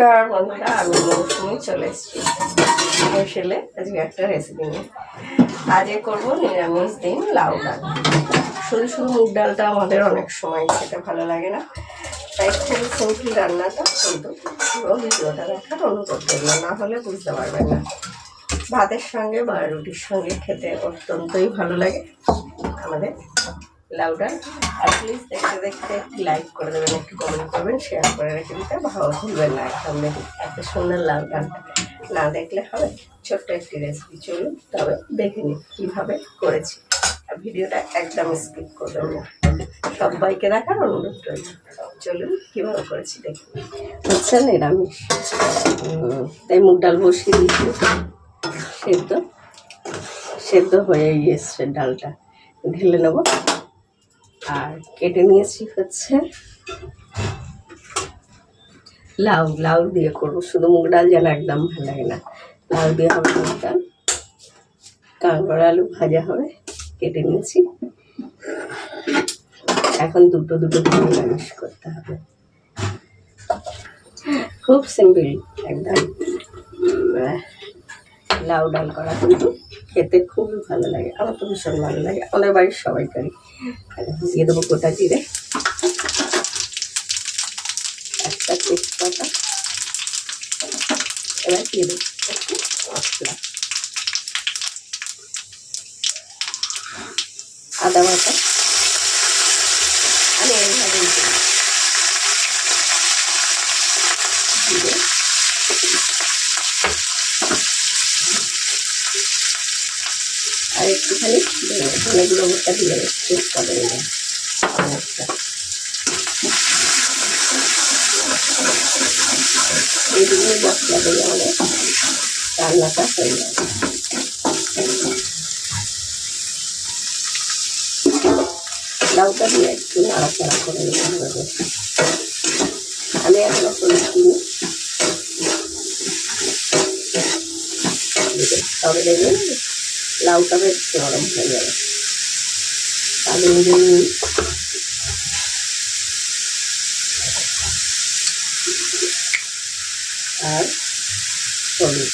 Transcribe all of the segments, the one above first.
নমস্কার, বন্ধুরা, আমি মৌসুমি চলে এসেছি। বসেলে আজকে একটা রেসিপি নিয়ে। আজকে করব নিরামিষ দিন লাউ ডাল। শুধু শুধু মুগ ডালটা আমাদের অনেক সময় খেতে ভালো লাগে না। তাই খুবই সিম্পল রান্নাটা, কিন্তু পুরো ভিডিওটা দেখার অনুরোধ করব। না হলে বুঝতে পারবেন না। ভাতের সঙ্গে বা রুটির সঙ্গে খেতে অত্যন্তই ভালো লাগে আমাদের। লাউ ডাল। আর প্লিজ দেখতে দেখতে লাইক করে দেবেন, একটু কমেন্ট করবেন শেয়ার করে রেখে দিতে ভালো ভুলবেন না দেখুন এত সুন্দর লাউ ডালটা না দেখলে হবে ছোট্ট একটি রেসিপি চলুন তবে দেখে নিন কীভাবে করেছি। আর ভিডিওটা একদম স্কিপ করবেন না। সবাইকে দেখার অনুরোধ রইল। চলুন কীভাবে করেছি দেখুন হচ্ছে নিরামিষ। তাই মুগ ডাল বসিয়ে দিয়েছি। সেদ্ধ। সেদ্ধ হয়ে গিয়েছে ডালটা। ঢেলে নেব। আর কেটে নিয়েছি হচ্ছে লাউ লাউ দিয়ে করব। শুধু মুগ ডাল যেন একদম ভালো লাগে না। লাউ দিয়ে হবে মুগ ডাল। কাঁকড় আলু ভাজা হবে, কেটে নিয়েছি। এখন দুটো দুটো নিরামিষ করতে হবে। খুব সিম্পল, একদম। লাউ ডাল করা কিন্তু খেতে খুবই ভালো লাগে, আমার তো ভীষণ ভালো লাগে, আমাদের বাড়ির সবাই করি দিয়ে দেবো গোটা জিরে। একটা তেজপাতা। এবার দিয়ে দেবো একটু মশলা। আদা বাটা আমি এইভাবে দিই। জিরে আর একটুখানি ধনে গুঁড়ো ভুট্টা হবে না এইগুলো মশলা দিলে আমাদের রান্নাটা হয়ে যাবে লাউটা দিয়ে একটু নাড়াচাড়া করে নিতে হবে আমি এখনও করেছিনি তবে দেখবেন লাউটা বেশ নরম হয়ে যাবে। তাহলে নিজে আর হলুদ।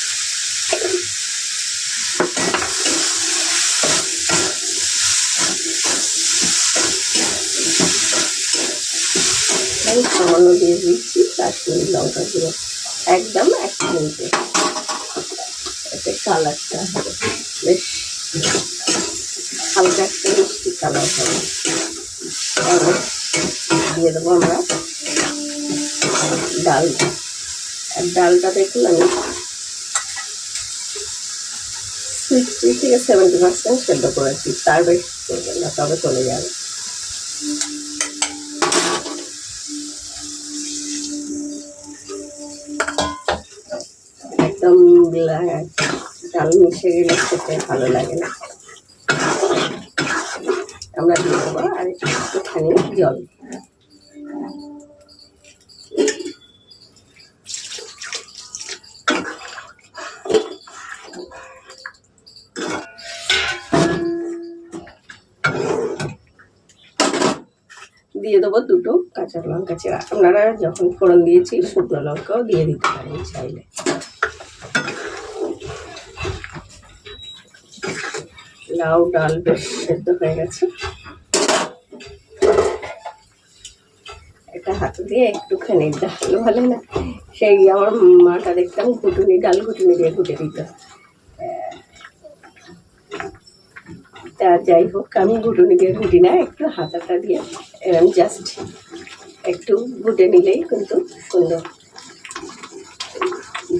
সামান্য দিয়ে দিচ্ছি কাশ্মীরি লঙ্কা গুঁড়ো। একদম এক মিনিটে। এতে কালারটা হবে। বেশ হালকা একটা মিষ্টি কালার হবে। দিয়ে দেবো আমরা ডাল। আর ডালটা দেখুন আমি সিক্সটি থেকে সেভেন্টি পার্সেন্ট সেদ্ধ করেছি, তার বেশি করবেন না, তবে চলে যাবে। একদম লা- ডাল মিশে গেলে খেতে ভালো লাগে না। আমরা দিয়ে দেবো আর একটুখানি জল। দিয়ে দেবো দুটো কাঁচা লঙ্কা চেরা। আপনারা যখন ফোড়ন দিয়েছি শুকনো লঙ্কাও দিয়ে দিতে পারেন চাইলে। লাউ, ডাল বেশ সেদ্ধ হয়ে গেছে। এটা হাত দিয়ে একটুখানি ডাল বলে না, সেই আমার মাটা দেখতাম ঘুটুনি, ডাল ঘুটুনি দিয়ে ঘুটে দিত। তা যাই হোক, আমি ঘুটুনি দিয়ে ঘুটি না, একটু হাতাটা দিয়ে এরকম জাস্ট একটু ঘুটে নিলেই কিন্তু সুন্দর।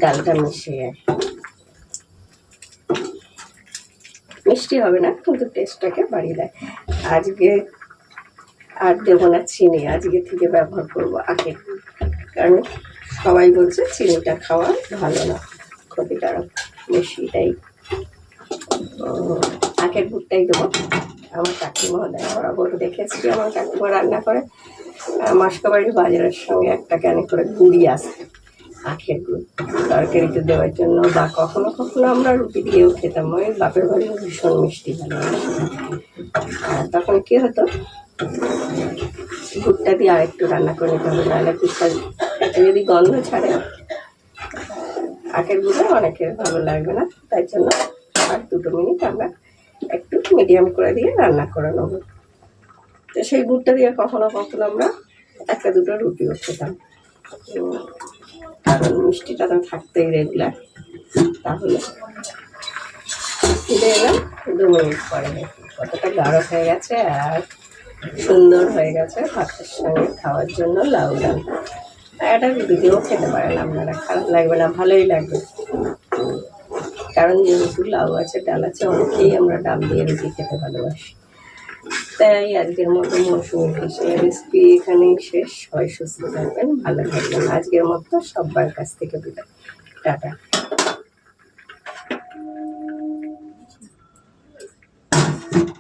ডালটা মিশে যায়। মিষ্টি হবে না কিন্তু টেস্টটাকে বাড়িয়ে দেয়। আজকে আর দেবো না চিনি আজকে থেকে ব্যবহার করব গুড়। কারণ সবাই বলছে চিনিটা খাওয়া ভালো না ক্ষতিকারক উম, আখের গুড়টাই দেবো। আমার কাকিমা দেয় বরাবর দেখেছি আমার কাকিমা রান্না করে। মাসকাবাড়ির বাজারের সঙ্গে একটা ক্যানে করে গুড়ি আসে আখের গুড় তরকারিতে দেওয়ার জন্য বা কখনো কখনো আমরা রুটি দিয়েও খেতাম। ওই বাপের বাড়ি ভীষণ মিষ্টি ভালো তখন কি হতো? গুড়টা দিয়ে আরেকটু রান্না করে নিতে হবে, নাহলে একটা যদি গন্ধ ছাড়ে, আখের গুঁড়ো অনেকের ভালো লাগবে না। তাই জন্য আর দুটো মিনিট আমরা একটু মিডিয়াম করে দিয়ে রান্না করে নেব। তো সেই গুড়টা দিয়ে কখনো কখনো আমরা একটা দুটো রুটিও খেতাম। কারণ মিষ্টিটা তো থাকতেই রেগুলার তাহলে ফিরে এলাম দু মিনিট পরে। কতটা গাঢ় হয়ে গেছে আর সুন্দর হয়ে গেছে ভাতের সঙ্গে খাওয়ার জন্য লাউ ডাল। আর এটা দিয়েও খেতে পারেন আপনারা খারাপ লাগবে না, ভালোই লাগবে। কারণ যেহেতু লাউ আছে, ডাল আছে, অনেকেই আমরা ডাল দিয়ে রুটি খেতে ভালোবাসি। তাই আজকের মতো মৌসুমি ফিশের রেসিপি এখানেই শেষ। হয় সুস্থ থাকবেন, ভালো থাকবেন। আজকের মতো সবার কাছ থেকে বিদায়। টাটা।